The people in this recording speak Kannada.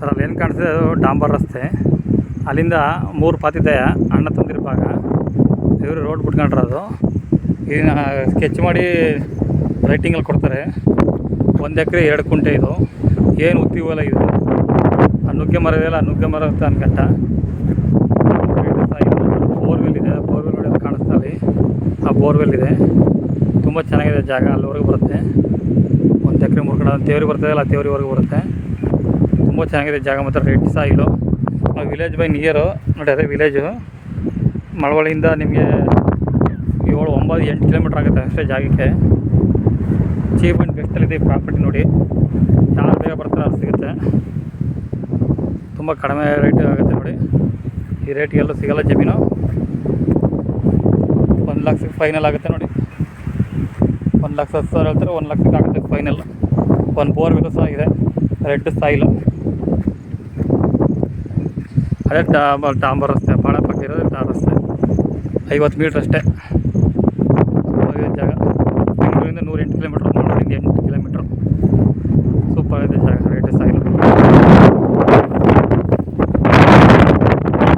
ಸರ್ ಅಲ್ಲಿ ಏನು ಕಾಣ್ತಿದೆ, ಅದು ಡಾಂಬರ್ ರಸ್ತೆ. ಅಲ್ಲಿಂದ ಮೂರು ಪಾತಿದೆ, ಅಣ್ಣ ತಂದಿರ ಭಾಗ ಇವರು ರೋಡ್ ಬಿಟ್ಕೊಂಡ್ರದು ಇದನ್ನ ಸ್ಕೆಚ್ ಮಾಡಿ ರೈಟಿಂಗಲ್ಲಿ ಕೊಡ್ತಾರೆ. ಒಂದು ಎಕರೆ ಎರಡು ಕುಂಟೆ ಇದು. ಏನು ಉತ್ತಿ ಹೊಲ ಇದು? ಆ ನುಗ್ಗೆ ಮರ ಇದೆಯಲ್ಲ ಆ ನುಗ್ಗೆ ಮರ ಅಂತ ಅನ್ಕಟ್ಟ. ಬೋರ್ವೆಲ್ ಇದೆ ಬೋರ್ವೆಲ್ ನೋಡಿ ಕಾಣಿಸ್ತಾ ಅಲ್ಲಿ. ಆ ಬೋರ್ವೆಲ್ ಇದೆ. ತುಂಬ ಚೆನ್ನಾಗಿದೆ ಜಾಗ, ಅಲ್ಲಿವರೆಗೂ ಬರುತ್ತೆ. ಒಂದು ಎಕರೆ ಮೂರು ಕಡೆ ತೇವರಿ ಬರ್ತದೆ ಅಲ್ಲ ತೇವ್ರಿವರೆಗೂ ಬರುತ್ತೆ. ತುಂಬ ಚೆನ್ನಾಗಿದೆ ಜಾಗ ಮಾತ್ರ. Red soil village by near ನೋಡಿ ಅದೇ ವಿಲೇಜು ಮಳವಳ್ಳಿಯಿಂದ ನಿಮಗೆ ಏಳು, ಒಂಬತ್ತು, ಎಂಟು ಕಿಲೋಮೀಟ್ರ್ ಆಗುತ್ತೆ ಅಷ್ಟೇ ಜಾಗಕ್ಕೆ. ಚೀಪ್ ಆ್ಯಂಡ್ ಬೆಸ್ಟಲ್ಲಿದೆ ಈ ಪ್ರಾಪರ್ಟಿ ನೋಡಿ. ಯಾರು ಬೇಗ ಬರ್ತಾರೆ ಅದು ಸಿಗುತ್ತೆ. ತುಂಬ ಕಡಿಮೆ ರೇಟ್ ಆಗುತ್ತೆ ನೋಡಿ. ಈ ರೇಟ್ಗೆಲ್ಲೂ ಸಿಗಲ್ಲ ಜಮೀನು. ಒಂದು ಲಕ್ಷಕ್ಕೆ ಫೈನಲ್ ಆಗುತ್ತೆ ನೋಡಿ. ಒಂದು ಲಕ್ಷ ಹತ್ತು ಸಾವಿರ ಹೇಳ್ತಾರೆ, ಒಂದು ಲಕ್ಷಕ್ಕೆ ಆಗುತ್ತೆ ಫೈನಲ್ ಒಂದು ಬೋರ್ವೆಲ್ ಸಹ ಇದೆ ರೆಡ್ ಸ್ಟೈಲು ಅದೇ ಡಾಂಬರ್ ಡಾಂಬರ್ ರಸ್ತೆ ಭಾಳ ಪಕ್ಕ ರಸ್ತೆ. ಐವತ್ತು ಮೀಟ್ರ್ ಅಷ್ಟೇ.